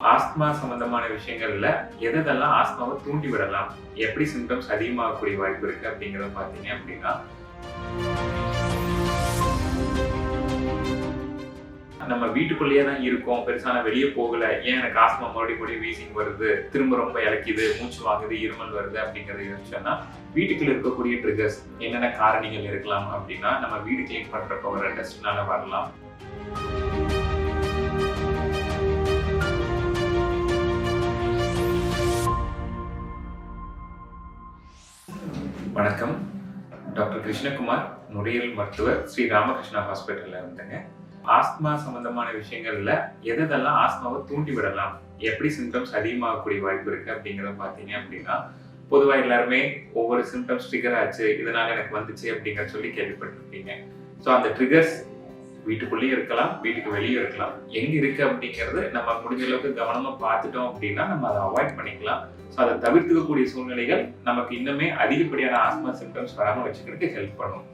Asthma சம்பந்தமான விஷயங்கள்ல எதெல்லாம் ஆஸ்துமாவை தூண்டி விடலாம்? எப்படி சிம்டம்ஸ் அதிகமாகக்கூடிய வாய்ப்பு இருக்கு அப்படிங்கறத பாத்தீங்க அப்படின்னா நம்ம வீட்டுக்குள்ளேயே தான் இருக்கோம் பெருசான வெளியே போகல ஏன் எனக்கு ஆஸ்மா மறுபடியும் மறுபடியும் வீசிங் வருது திரும்ப ரொம்ப இலக்கிது மூச்சு வாங்குது இருமல் வருது அப்படிங்கறது இருந்துச்சுன்னா வீட்டுக்குள்ள இருக்கக்கூடிய ட்ரிகர்ஸ் என்னென்ன காரணிகள் இருக்கலாம் அப்படின்னா நம்ம வீடு கிளீன் பண்றப்ப வர டஸ்ட்னால வரலாம். வணக்கம். டாக்டர் கிருஷ்ணகுமார் நுரையீரல் மருத்துவர் ஸ்ரீ ராமகிருஷ்ணா ஹாஸ்பிட்டலில் இருந்தேங்க. ஆஸ்துமா சம்பந்தமான விஷயங்கள்ல எதெல்லாம் ஆஸ்துமாவை தூண்டி விடலாம்? எப்படி சிம்டம்ஸ் அதிகமாகக்கூடிய வாய்ப்பு இருக்கு அப்படிங்கிறத பார்த்தீங்க அப்படின்னா பொதுவாக எல்லாருமே ஒவ்வொரு சிம்டம்ஸ் ட்ரிகர் ஆச்சு இதனால எனக்கு வந்துச்சு அப்படிங்கிற சொல்லி கேள்விப்பட்டிருப்பீங்க. ஸோ அந்த ட்ரிகர்ஸ் வீட்டுக்குள்ளேயும் இருக்கலாம் வீட்டுக்கு வெளியே இருக்கலாம். எங்க இருக்கு அப்படிங்கிறது நம்ம முடிஞ்ச அளவுக்கு கவனமா பார்த்துட்டோம் அப்படின்னா நம்ம அதை அவாய்ட் பண்ணிக்கலாம். ஸோ அதை தவிர்த்துக்கக்கூடிய சூழ்நிலைகள் நமக்கு இன்னுமே அதிகப்படியான ஆஸ்மா சிம்டம்ஸ் வராமல் வச்சுக்கிறதுக்கு ஹெல்ப் பண்ணும்.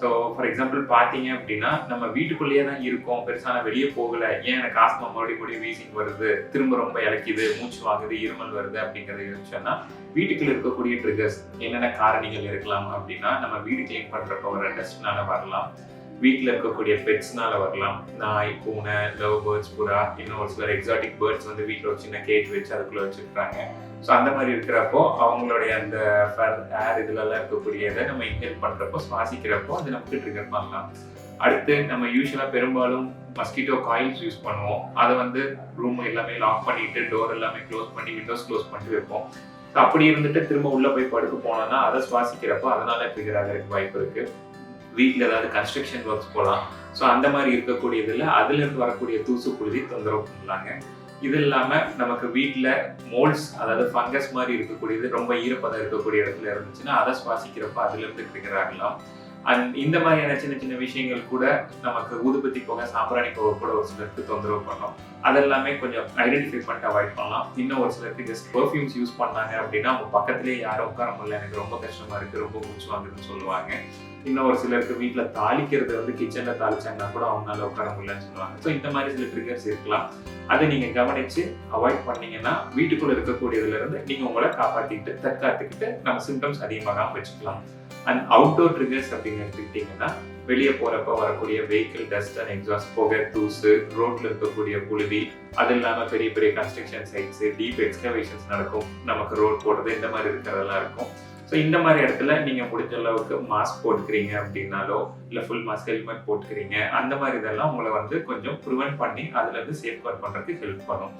ஸோ ஃபார் எக்ஸாம்பிள் பார்த்தீங்க அப்படின்னா நம்ம வீட்டுக்குள்ளேயே தான் இருக்கோம் பெருசான வெளியே போகல. ஏன் எனக்கு ஆஸ்மா மறுபடியும் மறுபடியும் வீசிங் வருது? திரும்ப ரொம்ப இலக்கிது மூச்சு வாங்குது இருமல் வருது அப்படிங்கறத யோசிச்சோம்னா வீட்டுக்குள்ள இருக்கக்கூடிய ட்ரிகர்ஸ் என்னென்ன காரணிகள் இருக்கலாம் அப்படின்னா நம்ம வீடு கிளீன் பண்றப்ப வர டஸ்ட்னால வரலாம். வீட்டில் இருக்கக்கூடிய பெட்ஸ்னால வரலாம். நாய் பூனை லவ் பேர்ட்ஸ் புறா இன்னும் ஒரு சிலர் எக்ஸாட்டிக் பேர்ட்ஸ் வந்து வீட்டில் ஒரு சின்ன கேஜ் வச்சு அதுக்குள்ளே வச்சுருக்காங்க. ஸோ அந்த மாதிரி இருக்கிறப்போ அவங்களுடைய அந்த ஏர் இதுலலாம் இருக்கக்கூடியதை நம்ம இன்ஹேல் பண்ணுறப்போ சுவாசிக்கிறப்போ அது நமக்கு ட்ரிகர் பண்ணலாம். அடுத்து நம்ம யூஸ்வலாக பெரும்பாலும் மஸ்கிட்டோ காயில்ஸ் யூஸ் பண்ணுவோம். அதை வந்து ரூம் எல்லாமே லாக் பண்ணிட்டு டோர் எல்லாமே க்ளோஸ் பண்ணி விண்டோஸ் க்ளோஸ் பண்ணிட்டு வைப்போம். ஸோ அப்படி இருந்துட்டு திரும்ப உள்ளே போய் படுக்க போனோம்னா அதை சுவாசிக்கிறப்போ அதனால ட்ரிகர் ஆகிறதுக்கு வாய்ப்பு இருக்குது வீட்டில் ஏதாவது கன்ஸ்ட்ரக்ஷன் ஒர்க்ஸ் போகலாம் ஸோ அந்த மாதிரி இருக்கக்கூடியதில் அதுலேருந்து வரக்கூடிய தூசு புழுதி தொந்தரவு பண்ணலாங்க. இது இல்லாமல் நமக்கு வீட்டில் மோல்ட்ஸ் அதாவது ஃபங்கஸ் மாதிரி இருக்கக்கூடியது ரொம்ப ஈரப்பதம் இருக்கக்கூடிய இடத்துல இருந்துச்சுன்னா அதை சுவாசிக்கிறப்ப அதுலேருந்து ட்ரிகர் ஆகலாம் அண்ட் இந்த மாதிரியான சின்ன சின்ன விஷயங்கள் கூட நமக்கு ஊதுபத்தி போக சாம்பிராணி போக கூட ஒரு சிலருக்கு தொந்தரவு பண்ணும். அதெல்லாமே கொஞ்சம் ஐடென்டிஃபை பண்ணிட்டு அவாய்ட் பண்ணலாம். இன்னும் ஒரு சிலருக்கு ஜஸ்ட் பெர்ஃப்யூம்ஸ் யூஸ் பண்ணாங்க அப்படின்னா அவங்க பக்கத்துலேயே யாரும் உட்கார முடியல. எனக்கு ரொம்ப கஷ்டமா இருக்கு ரொம்ப மூச்சு வாங்குதுன்னு சொல்லுவாங்க. இன்னும் ஒரு சிலருக்கு வீட்டில் தாளிக்கிறது வந்து கிச்சனில் தாளிச்சாங்கன்னா கூட அவங்களால உட்கார முடியலன்னு சொல்லுவாங்க. ஸோ இந்த மாதிரி சில ட்ரிகர்ஸ் இருக்கலாம். அதை நீங்கள் கவனித்து அவாய்ட் பண்ணீங்கன்னா வீட்டுக்குள்ளே இருக்கக்கூடியதுலேருந்து நீங்கள் உங்களை காப்பாற்றிக்கிட்டு தற்காத்துக்கிட்டு நம்ம சிம்டம்ஸ் அதிகமாக வச்சுக்கலாம். அண்ட் அவுட்டோர் ட்ரிகர்ஸ் அப்படின்னு எடுத்துக்கிட்டிங்கன்னா வெளியே போறப்ப வரக்கூடிய வெஹிக்கிள் டஸ்ட் அண்ட் எக்ஸாஸ்ட் புகை தூசு ரோட்ல இருக்கக்கூடிய புழுதி அது இல்லாம பெரிய பெரிய கன்ஸ்ட்ரக்ஷன் சைட்ஸ் டீப் எக்ஸ்கவேஷன்ஸ் நடக்கும். நமக்கு ரோட் போடுறது இந்த மாதிரி இருக்கிறதெல்லாம் இருக்கும். ஸோ இந்த மாதிரி இடத்துல நீங்கள் முடிஞ்ச அளவுக்கு மாஸ்க் போட்டுக்கிறீங்க அப்படின்னாலோ இல்லை ஃபுல் மாஸ்க் ஹெல்மெட் போட்டுக்கிறீங்க அந்த மாதிரி இதெல்லாம் உங்களை வந்து கொஞ்சம் ப்ரிவென்ட் பண்ணி அதுலேருந்து சேஃப் கார்ட் பண்ணுறதுக்கு ஹெல்ப் பண்ணும்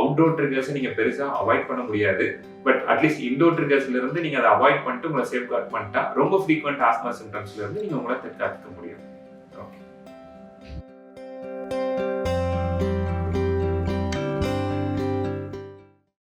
அவுட்டோர் ட்ரிகர்ஸை நீங்கள் பெருசாக அவாய்ட் பண்ண முடியாது. பட் அட்லீஸ்ட் இண்டோர் ட்ரிகர்ஸ்லேருந்து நீங்கள் அதை அவாய்ட் பண்ணிட்டு உங்களை சேஃப் கார்ட் பண்ணிட்டா ரொம்ப ஃப்ரீக்வெண்ட் ஆஸ்மா சிம்டம்ஸ்லேருந்து நீங்கள் உங்களை தற்காத்துக்க முடியும்.